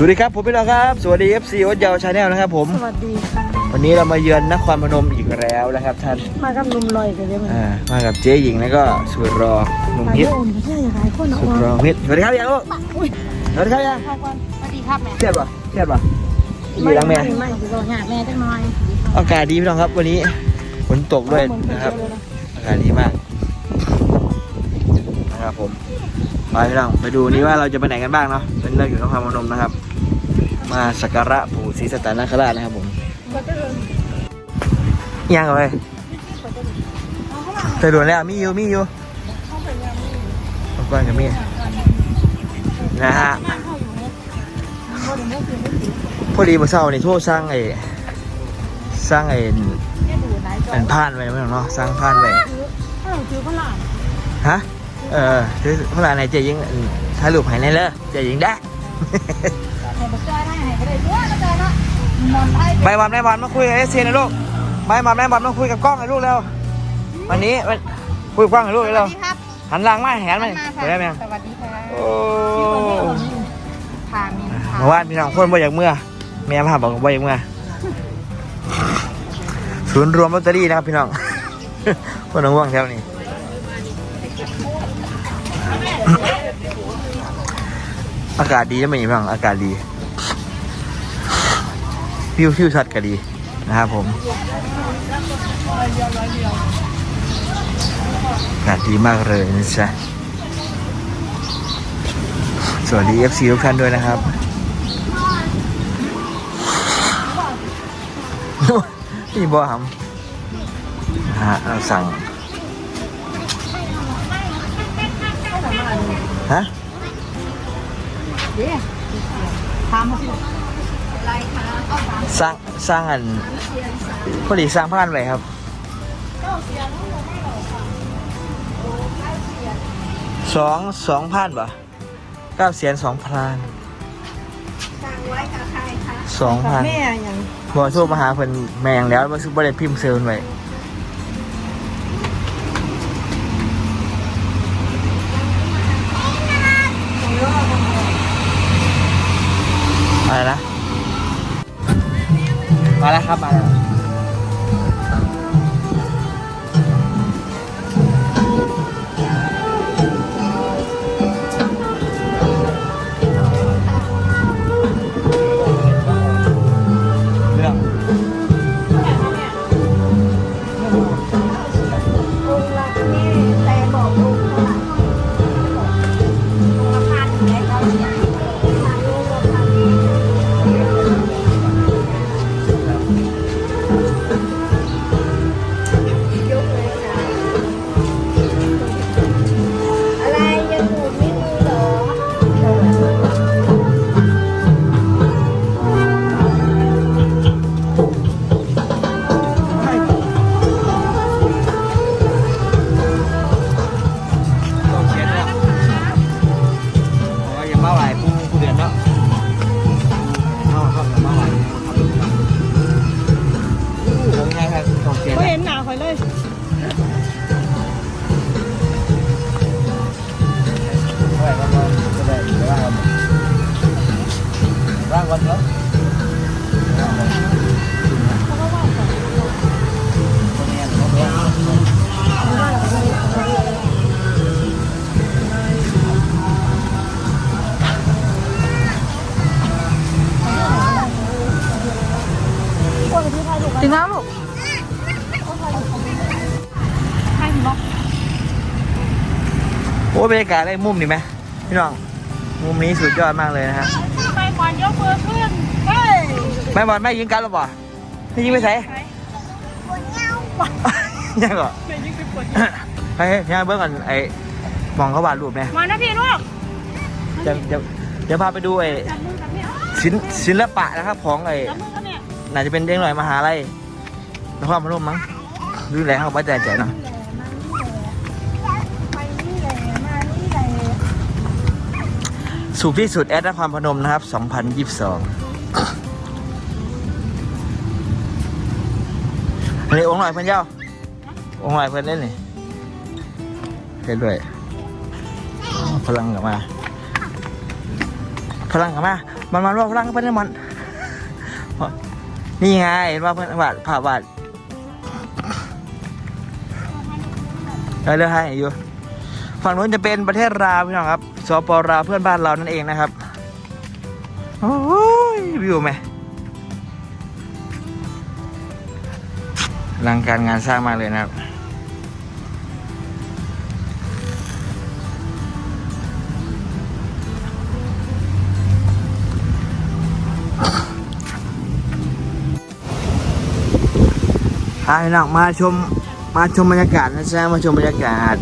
สวัสดีครับผมพี่น้องครับ สวัสดี FC โอ๊ตยาวชาแนลนะครับผม สวัสดีค่ะ วันนี้เรามาเยือนนครพนมอีกแล้วนะครับท่านมากับหนุ่มลอยกันได้ไหมอ่ามากับเจ๊หญิงแล้วก็สุดรอหนุ่มมาฮิเยตอะอุ่นแค่อยากหลายคนเอาสุดรอวะฮิตสวัสดีครับยังลูกอุ้ยสวัสดีครับยังเข้าก่อนสวัสดีครับแม่เครียดปะเครียดปะอยู่หลังแม่ไม่ไม่อยู่รอหาแม่จังหน่อยอากาศดีพี่น้องครับ วันนี้ฝนตกด้วยนะครับ อากาศดีมากนะครับผม ไปพี่น้องไปดูนี่ว่าเราจะไปไหนกันบ้างเนาะเป็นเรื่องอยู่นครพนมนะครับ มาสักการะปู่ศรีสัตนคราชนะครับผมยังเลยไปด่วนแล้วมีอยู่มีอยู่ขอบคุณกับมีนะฮะพอดีเมื่อเช้านี่โทษสร้างไอ้สร้างไอ้เป็นผ่านไปไม่หรอกเนาะสร้างผ่านไปฮะ เออคือเมื่อไหร่ไหนเจ๊ยิงถ่ายรูปให้ในเลยเจ๊ยิงได้ให้บักจอยได้ให้ก็ได้ตัวบักจอยเนาะมอนไทยใบบอลใบบอลมาคุยกับเอสเซียนะลูกใบบอลใบบอลมาคุยกับกล้องให้ลูกเร็ววันนี้วันคุยกับกล้องให้ลูกสเร็วัวสดีครับหันหลังมาแหนมามาค่ะเห็นได้ไหมยังสวัสดีค่ะโอ้พามีพาเมื่อวานพี่น้องคนบ่อยากเมื่อแม่พาบอกบ่อยากเมื่อศูนย์รวมลอตเตอรี่นะครับพี่น้องคนน้องว่างแถวนี้ อากาศดีนะไม่พี่น้องอากาศดีวิวทิวทัศน์ก็ดีนะครับผมอากาศดีมากเลยนะจ๊ะสวัสดี FC ทุกท่านด้วยนะครับนี่บอหำฮะเราสั่ง ฮะ เดี๋ยวถามมาสิอะไรคะเอาถามสร้างสร้างอันพอดีสร้างผ่านไปครับสองสองพันป่ะเก้าเสียนสองพลานสั่งไว้กับใครคะสองพันแม่ยังบอโทรมาหาเพิ่นแมงแล้วมาซื้อบริพิมพ์เซลล์ไว้ อะไรนะมาแล้วครับมาแล้ว วันเนาะถึงแล้วลูกให้ถึงบอกโอ้ยบรรยากาศได้มุมนี่ไหมพี่น้อง มุมนี้สุดยอดมากเลยนะฮะไปก่อนยกมือขึ้นเฮ้ย แม่บอลแม่ยิงกันหรือเปล่าให้ยิงไปใส่ยังเหรอไม่ยิงไปปวดให้ยังเบิ้งกันไอ้มองเขาวาดรูปเนี่ยมานะพี่ลูกเดี๋ยวเดี๋ยวเดี๋ยวพาไปดูไอ้จับมือกับพี่ศิลป์ศิลปะนะครับของไอ้จับมือกับเนี่ยน่าจะเป็นเด็กหน่อยมหาลัยนครพนมมั้งดูแลเขาไว้ใจใจเนาะไปนี่แหละมานี่แหละสูงที่สุดแอดนครพนมนะครับ 2022 อันนี้องค์หน่อยเพื่อนเจ้าองค์หน่อยเพื่อนเล่นนี่เล่นด้วยพลังกลับมา พลังกลับมา มันมันว่าพลังเพื่อนมันนี่ไงเห็นว่าเพื่อนวาดภาพวาดเออเลือกให้อยู่ฝั่งนู้นจะเป็นประเทศลาวพี่น้องครับสปลาวเพื่อนบ้านเรานั่นเองนะครับ โอ้ยวิวไหม ลังการงานสร้างมากเลยนะครับ พาพี่น้องมาชมมาชมบรรยากาศนะจ๊ะมาชมบรรยากาศ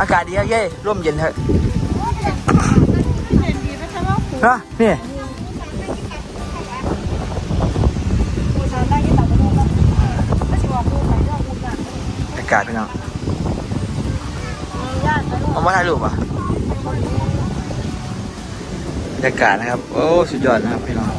อากาศดีอะเย้ร่มเย็นเถอะฮะนี่ากาศพี่น้องเอามาถ่ายรูปอะบรรยากาศนะครับ โอ้สุดยอดนะครับพี่น้อง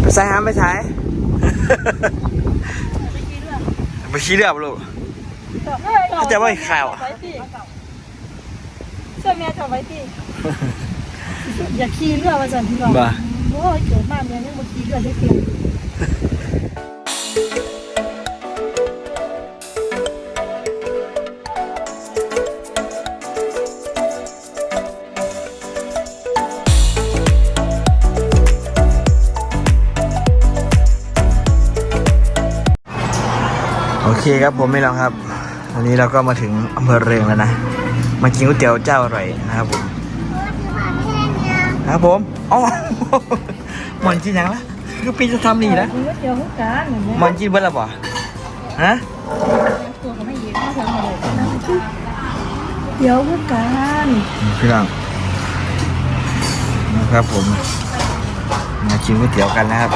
ไปใส่หามไปใส่ไปชี้เรือปะลูกเขาจะว่าอีกข่าวอะ เสื้อแม่ถอดไว้ที่อย่าขี่เรือมาจันพี่น้องบ่า โอ้ยเกิดมาเมียยังมาขี่เรือได้เพียงโอเคครับผมไม่ลองครับ วันนี้เราก็มาถึงอำเภอเรืองแล้วนะ มากินก๋วยเตี๋ยวเจ้าอร่อยนะครับผมนะครับผมอ๋อหมอนกินยังละคือปีจะทำนี่นะคุณก็เดียวหุกการเหมือนหมอนกินเบิ้ลละบ่ฮะตัวเขาไม่เย็นมากเลยเดี๋ยวหุกการพี่น้องนะครับผม มากินก๋วยเตี๋ยวกันนะครับ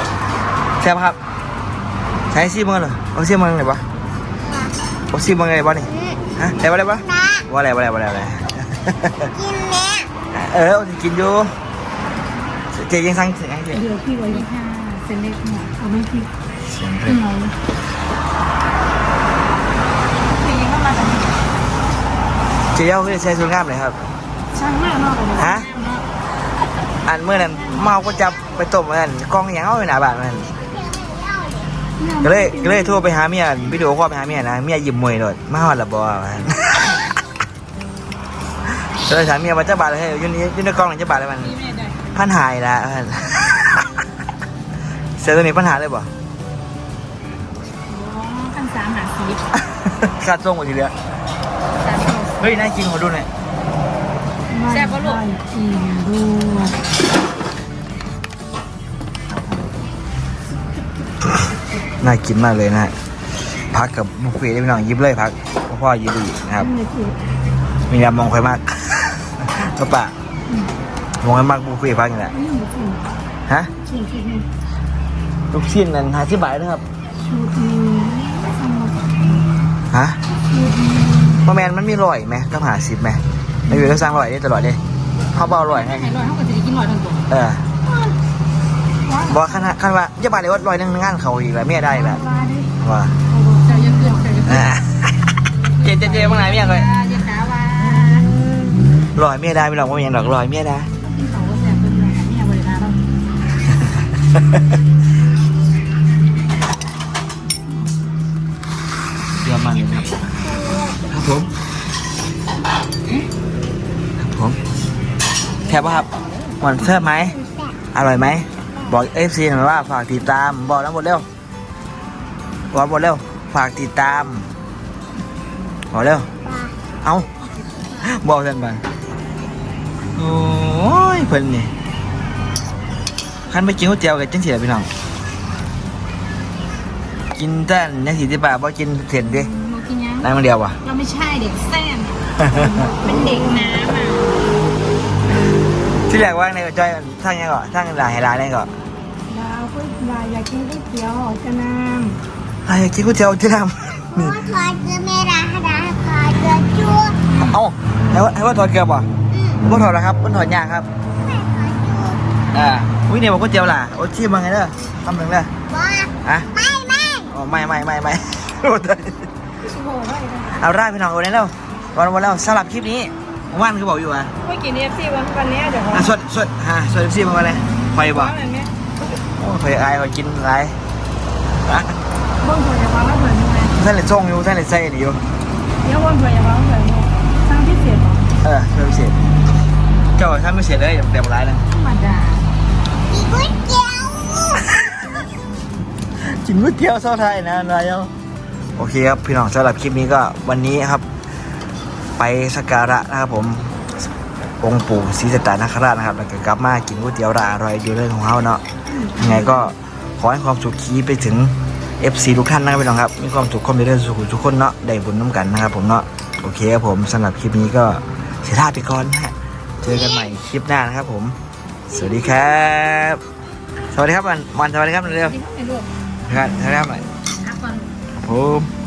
แซ่บครับ ใช้ซีเมืองเหรอเอาซีเมืองไหนวะเอาซีเมืองไหนวะนี่ ฮะไหนวะไหนวะว่าอะไรว่าอะไรว่าอะไรว่าอะไรกินแม่เออเอาสิกินอยู่เจ๊ยังสั่งเสียงเจ๊เดี๋ยวพี่ไว้ห้าเซนเล็กหน่อยเอาไม่พี่เสียงเพลขึ้นงมาพี่ยังก็มาแต่เจ๊เย้าคือใช้สูงงามเลยครับช่างมากนอกเลยฮะอันเมื่อนั้นเมาก็จับไปต้มมันกล้องหยังเอาไปหนาบ้านมัน ก็เลยก็เลยโทรไปหาเมียวิดีโอคอลไปหาเมียนะเมียยิ้มมวยเลยมาหอดละบอมันก็เลยถามเมียว่าเจ้าบาทเลยอยืนนี่ยืนในกล้องหลังเจ้าบาทเลยมันพี่แม่ได้พันหายละมันเสียตัวนี้ปัญหาเลยบ่อ๋อขั้นสามหาสีขาดส่งหมดทีเดียวเฮ้ยน่ากินขอดูหน่อยแซ่บปะลูกกินด้วย น่ากินมากเลยนะฮะพักกับบุฟเฟ่ต์ได้พี่น้องยิบเลยพักเพราะพ่อยิบดีนะครับนี่คือมีน้ำมองใครมากก็ปะมองใครมากบุฟเฟ่ต์พักนี่แหละนี่หมูชิ้นฮะชิ้นชิ้นนี้ลูกชิ้นนั้นหาสิบบาทนะครับชุดนี้สำหรับฮะชุดนี้มาแมนมันมีร่อยไหมต้องหาสิบไหมไม่อยู่ต้องสร้างร่อยได้ตลอดเลยเขาเบาร่อยให้ไข่ลอยเท่ากับจะได้กินลอยทั้งตัวเออว้าว บอกขั้นขั้นว่าจะบาทเลยว่าร่อยหนึงงานเขาอีกแล้วเมียได้อีกแล้วปลาดิว่าเจ้ายังเกลือเจ้ายังเกลือ่าอเจ๊เจ๊เจ๊บ้างไหนเมียเลยยังกาว่าร่อยเมียได้ไม่หรอกว่าอย่างหรอกร่อยเมียได้ที่เขาก็แซ่บเป็นอะไรเนี่ยบริการเราเยอะมากเลยครับครับผมครับผมแค่ว่าครับหวานแซ่บไหมอร่อยไหม บอกเอฟซีหน่อยว่าฝากติดตามบอกแล้วหมดเร็วบอกหมดเร็วฝากติดตามบอกเร็วเอาบอกท่านไปโอ้ยเพิ่นนี่ขันไปกินก๋วยเตี๋ยวกับจังสิล่ะพี่น้องกินแต่ในสี่สิบบาทบ่กินเส้นดิเรากินยังนั่งมันเดียววะเราไม่ใช่เด็กแซ่บเป็นเด็กน้ำอะ ที่แรกว่าในจอยทั้งยังก่อนทั้งหลายหลายได้ก่อนดาวก็ดาวอยากกินก๋วยเตี๋ยวจะน้อะไรกินก๋วยเตี๋ยวที่ทโอ้ถอดเกลือแม่ราดาถอดเกลือชั่วำเอ้าให้ว่าให้ว่าถอดเกลือป่ะว่าถอดแล้วครับว่าถอดยางครับแม่ถอดชั่วอ่าอุ้ยเนี่ยบอกก๋วยเตี๋ยวล่ะโอ้ชิมมาไงเด้อทำหนึ่งเด้อว่าอะไม่ไม่โไม่ไม่ไม่ไม่ชิโม่ไว้กันเอาได้พี่น้องโอนได้แล้ววันวันแล้วสำหรับคลิปนี้ ว่านคือบอกอยู่อะเมื่อกี้เอฟซีวันวันนี้เดี๋ยวอะสวดสวดฮะสวดซีมาวันเลยคอยบอกอะไรเนี่ยโอ้ยคอยอายคอยกินอะไรอะบ้องเผื่อจะวางแล้วเผื่อยังไงท่านเลยส่งอยู่ท่านเลยใส่ดีอยู่เดี๋ยวบ้องเผื่อจะวางเผื่อยังสร้างพิเศษหรอเออไม่เสร็จเจ้าท่านไม่เสร็จเลยเดี๋ยวร้ายนะธรรมดามีก๋วยเตี๋ยวกินก๋วยเตี๋ยวเศร้าไทยนะนายเอ้าโอเคครับพี่น้องสำหรับคลิปนี้ก็วันนี้ครับ ไปสักการะนะครับผมองค์ปู่ศรีสัตตนคราชนะครับ แล้วก็กลับมากินก๋วยเตี๋ยวราอร่อยอยู่เรื่องของเขาเนาะยังไงก็ขอให้ความสุขคีไปถึง FC ทุกท่านนะครับพี่น้องครับ มีความสุขความเจริญสุขทุกคนเนาะได้บุญน้ำกันนะครับผมเนาะโอเคครับผมสำหรับคลิปนี้ก็เสียท่าไปก่อนนะฮะเจอกันใหม่คลิปหน้านะครับผม สวัสดีครับ สวัสดีครับวันวันสวัสดีครับเร็วที่เขาไม่รู้ๆครับสวัสดีครับหน่อยทักก่อนครับผม